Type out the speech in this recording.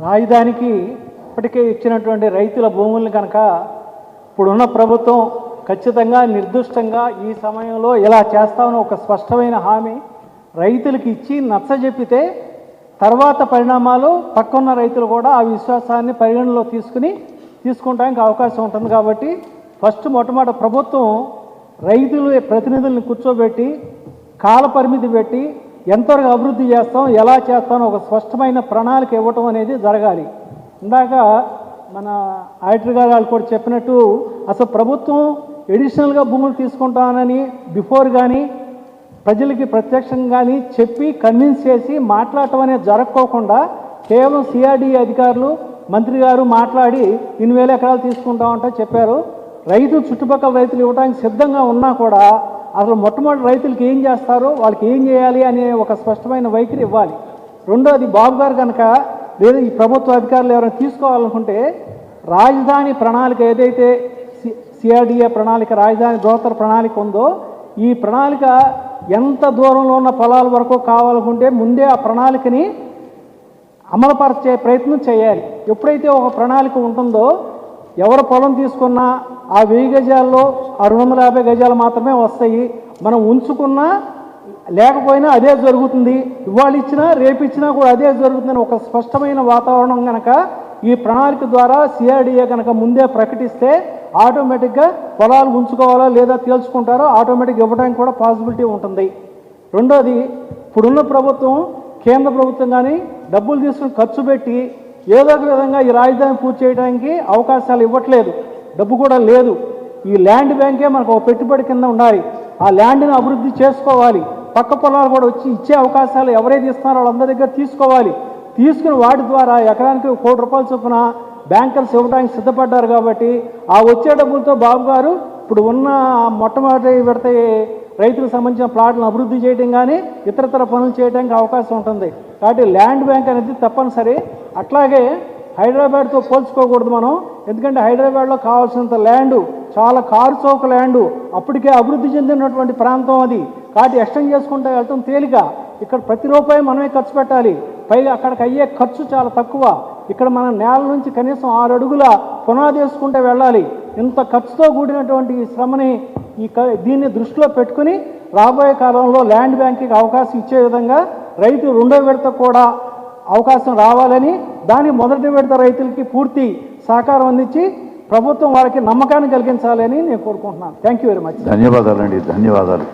రాజధానికి ఇప్పటికే ఇచ్చినటువంటి రైతుల భూముల్ని కనుక ఇప్పుడున్న ప్రభుత్వం ఖచ్చితంగా నిర్దిష్టంగా ఈ సమయంలో ఇలా చేస్తామని ఒక స్పష్టమైన హామీ రైతులకు ఇచ్చి నచ్చజెప్పితే తర్వాత పరిణామాలు పక్కన్న రైతులు కూడా ఆ విశ్వాసాన్ని పరిగణలో తీసుకుని తీసుకుంటానికి అవకాశం ఉంటుంది కాబట్టి ఫస్ట్ మొట్టమొదటి ప్రభుత్వం రైతులు ప్రతినిధుల్ని కూర్చోబెట్టి కాల పరిమితి పెట్టి ఎంతవరకు అభివృద్ధి చేస్తాం ఎలా చేస్తాం ఒక స్పష్టమైన ప్రణాళిక ఇవ్వటం అనేది జరగాలి. ఇందాక మన ఆడిటర్ గారు వాళ్ళు కూడా చెప్పినట్టు అసలు ప్రభుత్వం ఎడిషనల్గా భూములు తీసుకుంటానని బిఫోర్ కానీ ప్రజలకి ప్రత్యక్షంగా కానీ చెప్పి కన్విన్స్ చేసి మాట్లాడటం అనేది జరగకోకుండా కేవలం సిఆర్డీ అధికారులు మంత్రి గారు మాట్లాడి ఇన్ని వేల ఎకరాలు తీసుకుంటామంటే చెప్పారు. రైతులు చుట్టుపక్కల రైతులు ఇవ్వడానికి సిద్ధంగా ఉన్నా కూడా అసలు మొట్టమొదటి రైతులకి ఏం చేస్తారో వాళ్ళకి ఏం చేయాలి అనే ఒక స్పష్టమైన వైఖరి ఇవ్వాలి. రెండోది బాబు గారు కనుక లేదా ఈ ప్రభుత్వ అధికారులు ఎవరైనా తీసుకోవాలనుకుంటే రాజధాని ప్రణాళిక ఏదైతే సి సిఆర్డిఏ ప్రణాళిక రాజధాని దోతర ప్రణాళిక ఉందో ఈ ప్రణాళిక ఎంత దూరంలో ఉన్న పొలాల వరకు కావాలనుకుంటే ముందే ఆ ప్రణాళికని అమలుపరిచే ప్రయత్నం చేయాలి. ఎప్పుడైతే ఒక ప్రణాళిక ఉంటుందో ఎవరు పొలం తీసుకున్నా ఆ వెయ్యి గజాల్లో ఆరు వందల యాభై గజాలు మాత్రమే వస్తాయి. మనం ఉంచుకున్నా లేకపోయినా అదే జరుగుతుంది. ఇవాళ ఇచ్చినా రేపు ఇచ్చినా కూడా అదే జరుగుతుందని ఒక స్పష్టమైన వాతావరణం కనుక ఈ ప్రణాళిక ద్వారా సిఆర్డిఏ కనుక ముందే ప్రకటిస్తే ఆటోమేటిక్గా పొలాలు ఉంచుకోవాలా లేదా తేల్చుకుంటారో ఆటోమేటిక్ ఇవ్వడానికి కూడా పాసిబిలిటీ ఉంటుంది. రెండోది ఇప్పుడున్న ప్రభుత్వం కేంద్ర ప్రభుత్వం కానీ డబ్బులు తీసుకుని ఖర్చు పెట్టి ఏదో ఒక విధంగా ఈ రాజధాని పూర్తి చేయడానికి అవకాశాలు ఇవ్వట్లేదు. డబ్బు కూడా లేదు. ఈ ల్యాండ్ బ్యాంకే మనకు ఒక పెట్టుబడి కింద ఉండాలి. ఆ ల్యాండ్ని అభివృద్ధి చేసుకోవాలి. పక్క పొలాలు కూడా వచ్చి ఇచ్చే అవకాశాలు ఎవరైతే ఇస్తున్నారో వాళ్ళందరి దగ్గర తీసుకోవాలి. తీసుకుని వాటి ద్వారా ఎకరానికి కోటి రూపాయల చొప్పున బ్యాంకర్స్ ఇవ్వడానికి సిద్ధపడ్డారు కాబట్టి ఆ వచ్చే డబ్బులతో బాబు గారు ఇప్పుడు ఉన్న మొట్టమొదటి పెడితే రైతులకు సంబంధించిన ప్లాట్లను అభివృద్ధి చేయడం కానీ ఇతరతర పనులు చేయడానికి అవకాశం ఉంటుంది. కాబట్టి ల్యాండ్ బ్యాంక్ అనేది తప్పనిసరి. అట్లాగే హైదరాబాద్తో పోల్చుకోకూడదు మనం. ఎందుకంటే హైదరాబాద్లో కావాల్సినంత ల్యాండ్ చాలా కారుచౌక ల్యాండు ల్యాండ్ అప్పటికే అభివృద్ధి చెందినటువంటి ప్రాంతం అది. కాబట్టి ఎక్స్టెండ్ చేసుకుంటే వెళ్ళటం తేలిక. ఇక్కడ ప్రతి రూపాయి మనమే ఖర్చు పెట్టాలి. పైగా అక్కడికి అయ్యే ఖర్చు చాలా తక్కువ. ఇక్కడ మన నేల నుంచి కనీసం ఆరు అడుగుల పునాది వేసుకుంటే వెళ్ళాలి. ఇంత ఖర్చుతో కూడినటువంటి ఈ శ్రమని ఈ క- దీన్ని దృష్టిలో పెట్టుకుని రాబోయే కాలంలో ల్యాండ్ బ్యాంకింగ్ అవకాశం ఇచ్చే విధంగా రైతు రెండో విడత కూడా అవకాశం రావాలని దాని మొదటి విడత రైతులకి పూర్తి సహకారం అందించి ప్రభుత్వం వాళ్ళకి నమ్మకాన్ని కలిగించాలని నేను కోరుకుంటున్నాను. థ్యాంక్ యూ వెరీ మచ్ ధన్యవాదాలండి ధన్యవాదాలు.